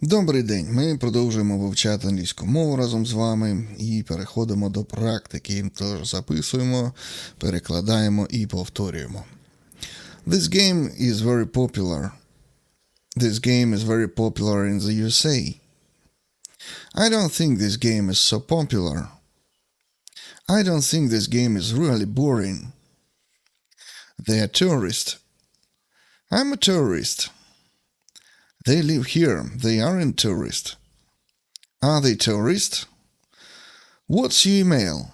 Добрий день. Ми продовжуємо вивчати англійську мову разом з вами і переходимо до практики. Тож записуємо, перекладаємо і повторюємо. This game is very popular. This game is very popular in the USA. I don't think this game is so popular. I don't think this game is really boring. They are tourists. I'm a tourist. They live here. They aren't tourists. Are they tourists? What's your email?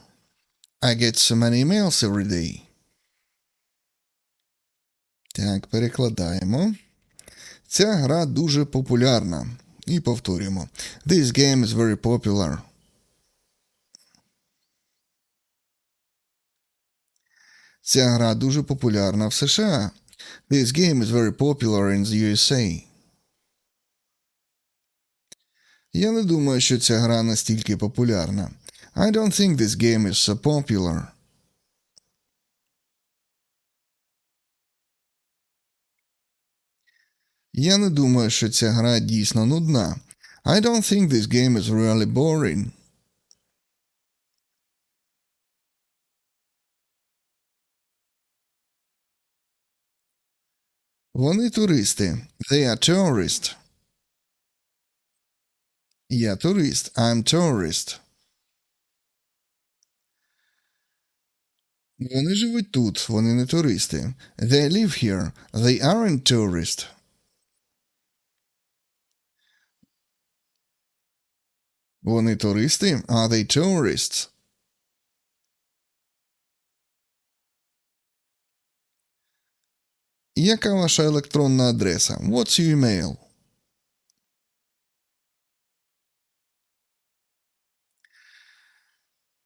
I get so many emails every day. Так, перекладаємо. Ця гра дуже популярна. І повторюємо. This game is very popular. Ця гра дуже популярна в США. This game is very popular in the USA. Я не думаю, що ця гра настільки популярна. I don't think this game is so popular. Я не думаю, що ця гра дійсно нудна. I don't think this game is really boring. Вони туристи. They are tourists. Я турист. I'm tourist. Вони живуть тут, вони не туристи. They live here. They aren't tourists. Вони туристи? Are they tourists? Яка ваша електронна адреса? What's your email?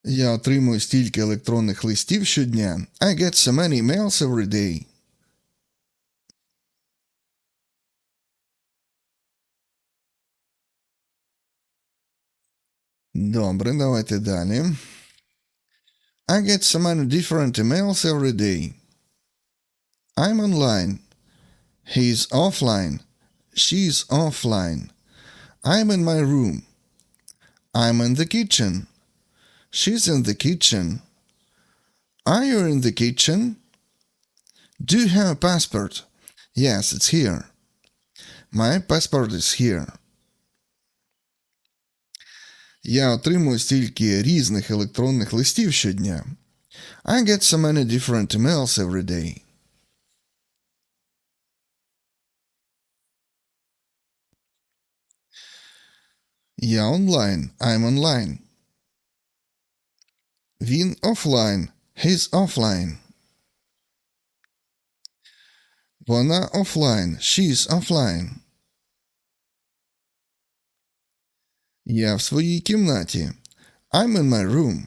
Я отримую стільки електронних листів щодня. I get so many emails every day. Добре, давайте далі. I get so many different emails every day. I'm online. He's offline. She's offline. I'm in my room. I'm in the kitchen. She's in the kitchen. Are you in the kitchen? Do you have a passport? Yes, it's here. My passport is here. Я отримую стільки різних електронних листів щодня. I get so many different emails every day. Я онлайн. I'm online. Він офлайн. He's offline. Вона офлайн. She's offline. Я в своїй кімнаті. I'm in my room.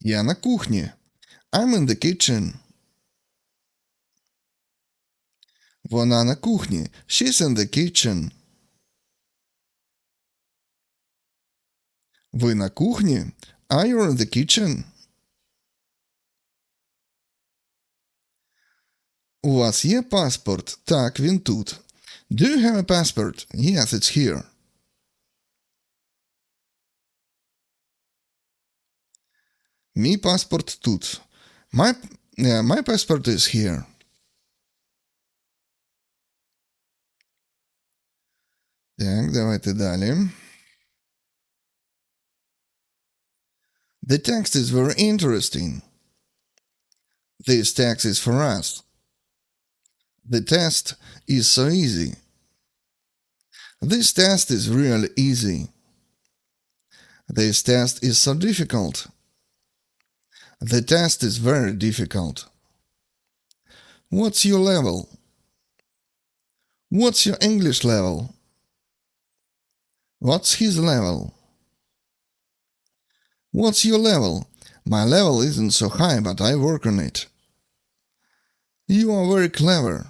Я на кухні. I'm in the kitchen. Вона на кухні. She's in the kitchen. Ви на кухні? Are you in the kitchen? У вас є паспорт? Так, він тут. Do you have a passport? Yes, it's here. Мій паспорт тут. My, yeah, my passport is here. Так, давайте далі. The text is very interesting. This text is for us. The test is so easy. This test is really easy. This test is so difficult. The test is very difficult. What's your level? What's your English level? What's his level? What's your level? My level isn't so high, but I work on it. You are very clever.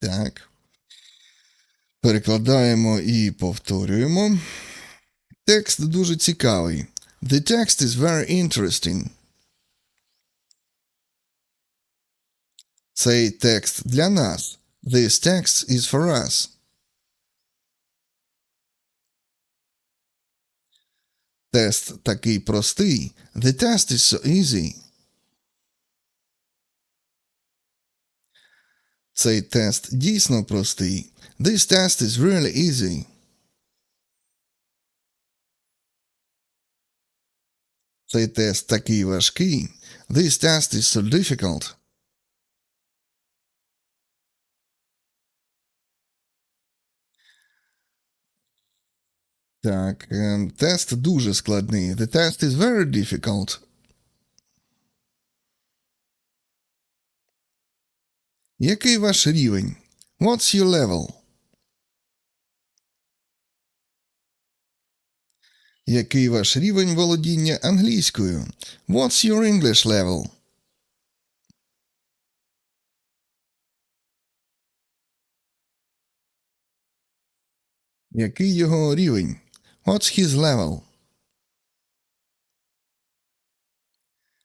Так. Перекладаємо і повторюємо. Текст дуже цікавий. The text is very interesting. Цей текст для нас. This text is for us. Тест такий простий. The test is so easy. Цей тест дійсно простий. This test is really easy. Цей тест такий важкий. This test is so difficult. Так, е, тест дуже складний. The test is very difficult. Який ваш рівень? What's your level? Який ваш рівень володіння англійською? What's your English level? Який його рівень? What's his level?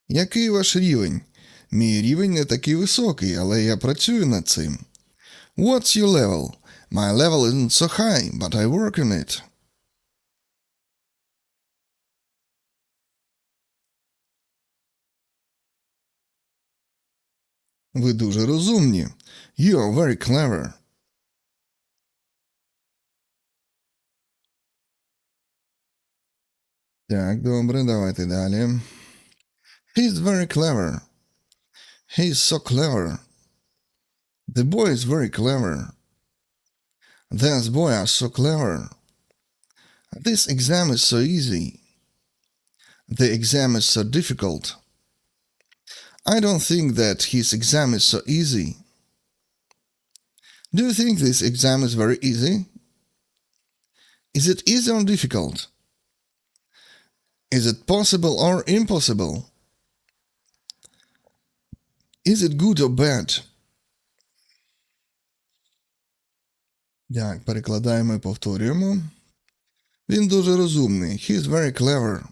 Який ваш рівень? Мій рівень не такий високий, але я працюю над цим. What's your level? My level isn't so high, but I work on it. Ви дуже розумні. You are very clever. Так, добре, давайте далі. He's very clever. He's so clever. The boy is very clever. Those boy are so clever. This exam is so easy. The exam is so difficult. I don't think that his exam is so easy. Do you think this exam is very easy? Is it easy or difficult? Is it possible or impossible? Is it good or bad? Так, перекладаємо і повторюємо. Він дуже розумний. He's very clever.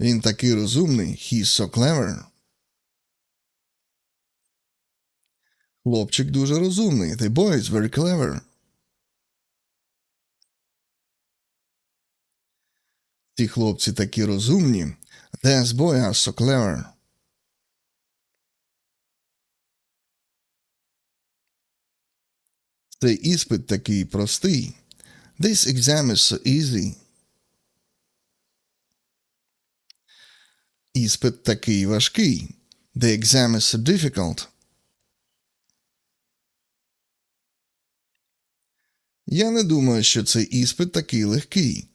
Він такий розумний. He's so clever. Хлопчик дуже розумний. The boy is very clever. Ті хлопці такі розумні. These boy are so clever. Цей іспит такий простий. This exam is so easy. Іспит такий важкий. The exam is so difficult. Я не думаю, що цей іспит такий легкий.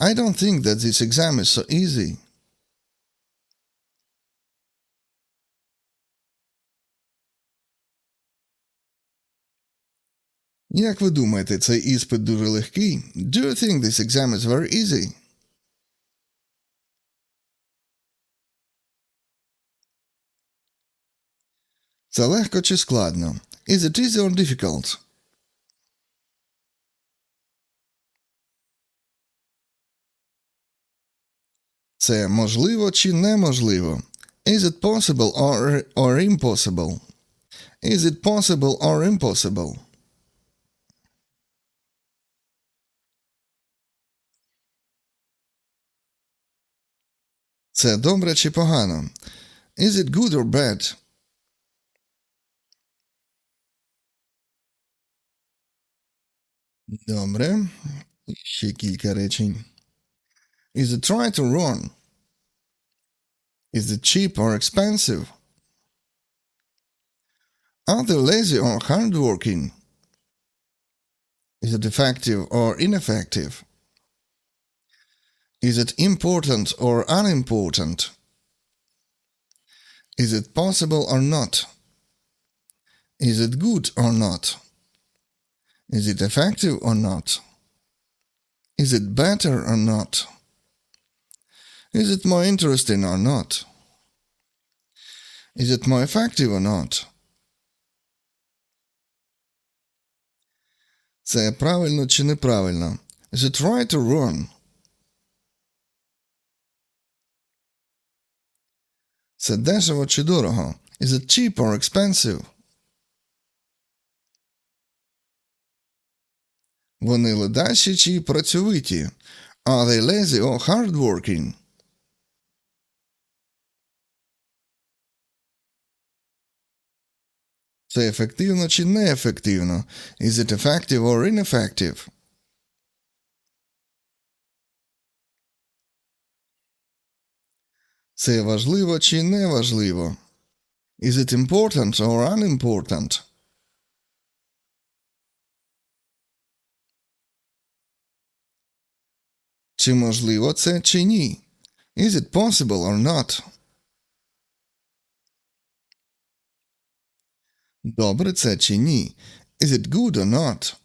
I don't think that this exam is so easy. Як ви думаєте, цей іспит дуже легкий? Do you think this exam is very easy? Це легко чи складно? Is it easy or difficult? Це можливо чи неможливо? Is it possible or, or impossible? Is it possible or impossible? Це добре чи погано? Is it good or bad? Добре. Ще кілька речень. Is it right or wrong? Is it cheap or expensive? Are they lazy or hardworking? Is it effective or ineffective? Is it important or unimportant? Is it possible or not? Is it good or not? Is it effective or not? Is it better or not? Is it more interesting or not? Is it more effective or not? Це правильно чи неправильно? Is it right or wrong? Це дешево чи дорого? Is it cheap or expensive? Вони ледачі чи працьовиті? Are they lazy or hardworking? Це ефективно чи неефективно? Is it effective or ineffective? Це важливо чи не важливо? Is it important or unimportant? Чи можливо це чи ні? Is it possible or not? Добре це чи ні? Is it good or not?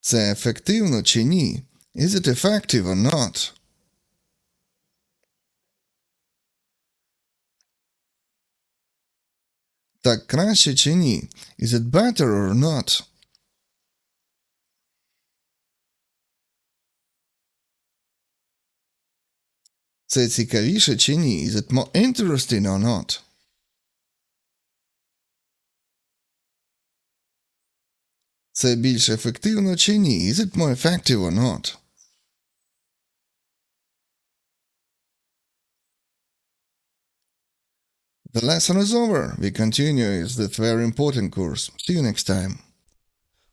Це ефективно чи ні? Is it effective or not? Так краще чи ні? Is it better or not? Це цікавіше чи ні? Is it more interesting or not? Це більш ефективно чи ні? Is it more effective or not? The lesson is over. We continue is the very important course. See you next time.